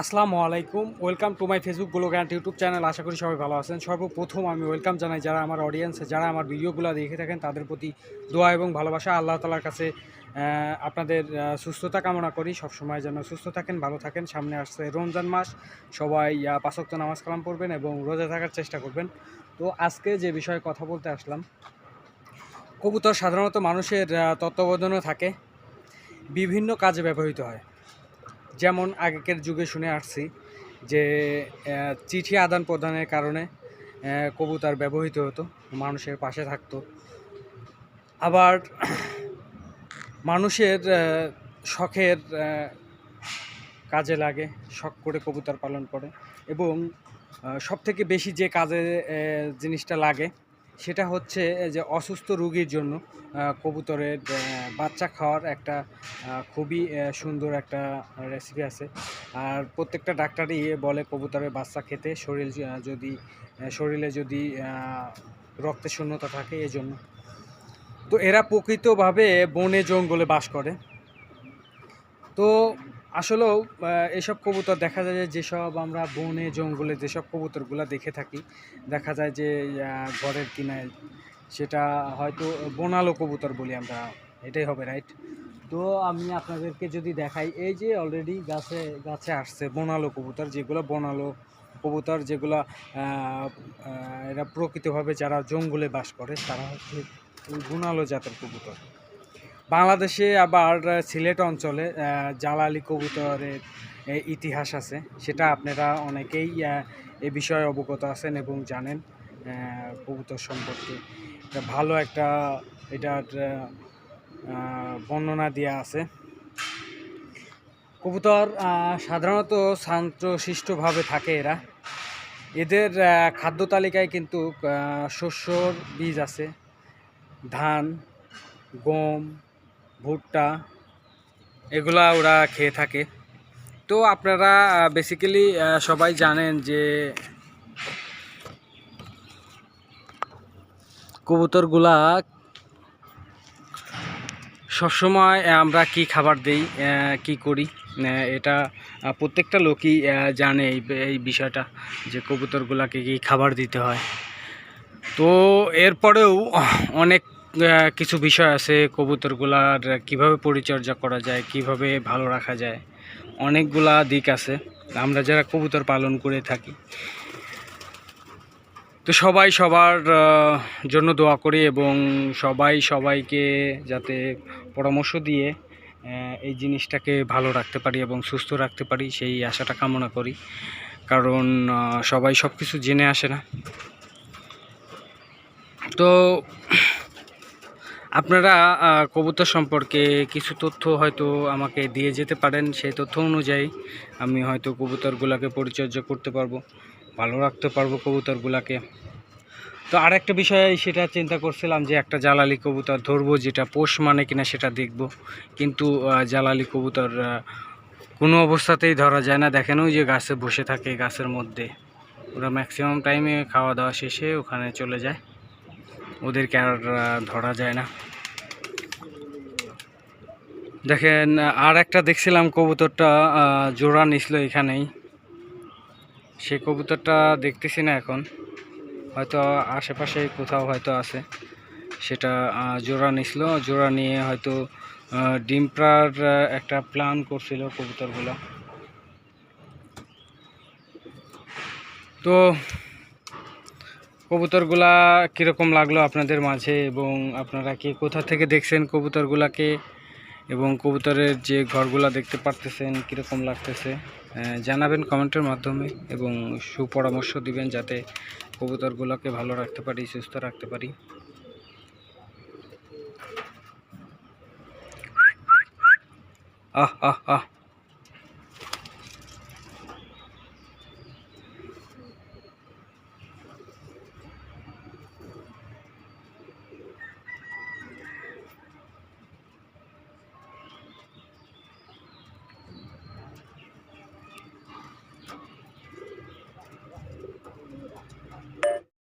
আসসালামু আলাইকুম welcome to my Facebook গ্লোগ্যান্ট ইউটিউব চ্যানেল। আশা করি সবাই ভালো আছেন। সর্বপ্রথম আমি ওয়েলকাম জানাই যারা আমার অডিয়েন্স যারা আমার ভিডিওগুলো দেখে থাকেন তাদের প্রতি দোয়া এবং ভালোবাসা। আল্লাহ তালার কাছে আপনাদের সুস্থতা কামনা করি। সবসময় যেন সুস্থ থাকেন ভালো থাকেন। সামনে আসছে রমজান মাস। সবাই আহ, পাঁচক্ত নামাজ কালাম পড়বেন এবং রোজা থাকার চেষ্টা করবেন। তো আজকে যে বিষয়ে কথা বলতে আসলাম কবুতর সাধারণত মানুষের তত্ত্বাবধানে থাকে বিভিন্ন কাজে ব্যবহৃত হয়। যেমন আগেকার যুগে শুনে আসছি যে চিঠি আদান প্রদানের কারণে কবুতর ব্যবহৃত হতো, মানুষের পাশে থাকতো। আবার মানুষের শখের কাজে লাগে, শখ করে কবুতর পালন করে এবং সবথেকে বেশি যে কাজে জিনিসটা লাগে সেটা হচ্ছে যে অসুস্থ রোগীর জন্য কবুতরের বাচ্চা খাওয়ার একটা খুবই সুন্দর একটা রেসিপি আছে। আর প্রত্যেকটা ডাক্তারই বলে কবুতরের বাচ্চা খেতে শরীর যদি শরীরে যদি আহ, রক্তের শূন্যতা থাকে এজন্য। তো এরা প্রকৃতভাবে বনে জঙ্গলে বাস করে। তো আসলেও এসব কবুতর দেখা যায় যে যেসব আমরা বনে, জঙ্গলে যেসব কবুতরগুলো দেখে থাকি, দেখা যায় যে ঘরের কিনায় সেটা হয়তো বনালো কবুতর বলি আমরা, এটাই হবে, রাইট? তো আমি আপনাদেরকে যদি দেখাই, এই যে অলরেডি গাছে গাছে আসছে বনালো কবুতর, যেগুলো বনালো কবুতর, যেগুলো এরা প্রকৃতভাবে যারা জঙ্গলে বাস করে, তারা হচ্ছে বনালো জাতের কবুতর। বাংলাদেশে আবার সিলেট অঞ্চলে জালালি কবুতরের ইতিহাস আছে। সেটা আপনারা অনেকেই এ বিষয়ে অবগত আছেন এবং জানেন কবুতর সম্পর্কে। ভালো একটা, এটার বর্ণনা দেওয়া আছে। কবুতর সাধারণত শান্তশিষ্টভাবে থাকে এরা। এদের খাদ্য তালিকায় কিন্তু শস্যর বীজ আছে। ধান, গম ভুট্টা, এগুলা ওরা খেয়ে থাকে। তো আপনারা বেসিক্যালি সবাই জানেন যে কবুতরগুলা সবসময় আমরা কি খাবার দেই কি করি এটা প্রত্যেকটা লোকই জানে এই বিষয়টা যে কবুতরগুলাকে কি খাবার দিতে হয়। তো এরপরেও অনেক কিছু বিষয় আছে কবুতরগুলার কীভাবে পরিচর্যা করা যায়, কীভাবে ভালো রাখা যায়, অনেকগুলা দিক আছে। আমরা যারা কবুতর পালন করে থাকি, তো সবাই সবার জন্য দোয়া করি এবং সবাই সবাইকে যাতে পরামর্শ দিয়ে এই জিনিসটাকে ভালো রাখতে পারি এবং সুস্থ রাখতে পারি, সেই আশাটা কামনা করি। কারণ সবাই সব কিছু জেনে আসে না। তো আপনারা কবুতর সম্পর্কে কিছু তথ্য হয়তো আমাকে দিয়ে যেতে পারেন। সেই তথ্য অনুযায়ী আমি হয়তো কবুতরগুলোকে পরিচর্যা করতে পারব, ভালো রাখতে পারব কবুতরগুলোকে। তো আর একটা বিষয় সেটা চিন্তা করছিলাম যে একটা জালালি কবুতর ধরবো যেটা পোষ মানে কিনা সেটা দেখব। কিন্তু জালালি কবুতর কোনো অবস্থাতেই ধরা যায় না। দেখেন ওই যে গাছে বসে থাকে গাছের মধ্যে। ওরা ম্যাক্সিমাম টাইমে খাওয়া দাওয়া শেষে ওখানে চলে যায়। ওদেরকে আর ধরা যায় না। দেখেন আর একটা দেখছিলাম কবুতরটা জোড়া নিছিল এখানেই। সেই কবুতরটা দেখতেছি না এখন। হয়তো আশেপাশে কোথাও হয়তো আছে। সেটা জোড়া নিছিল। জোড়া নিয়ে হয়তো আহ, ডিম পাড়ার আহ, একটা প্ল্যান করছিল কবুতরগুলো। তো কবুতরগুলা কীরকম লাগল আপনাদের মাঝে এবং আপনারা কি কোথা থেকে দেখছেন কবুতরগুলাকে এবং কবুতরের যে ঘরগুলা দেখতে পারতেছেন কীরকম লাগতেছে জানাবেন কমেন্টের মাধ্যমে এবং সুপরামর্শ দিবেন যাতে কবুতরগুলোকে ভালো রাখতে পারি, সুস্থ রাখতে পারি। আহ আহ আহ।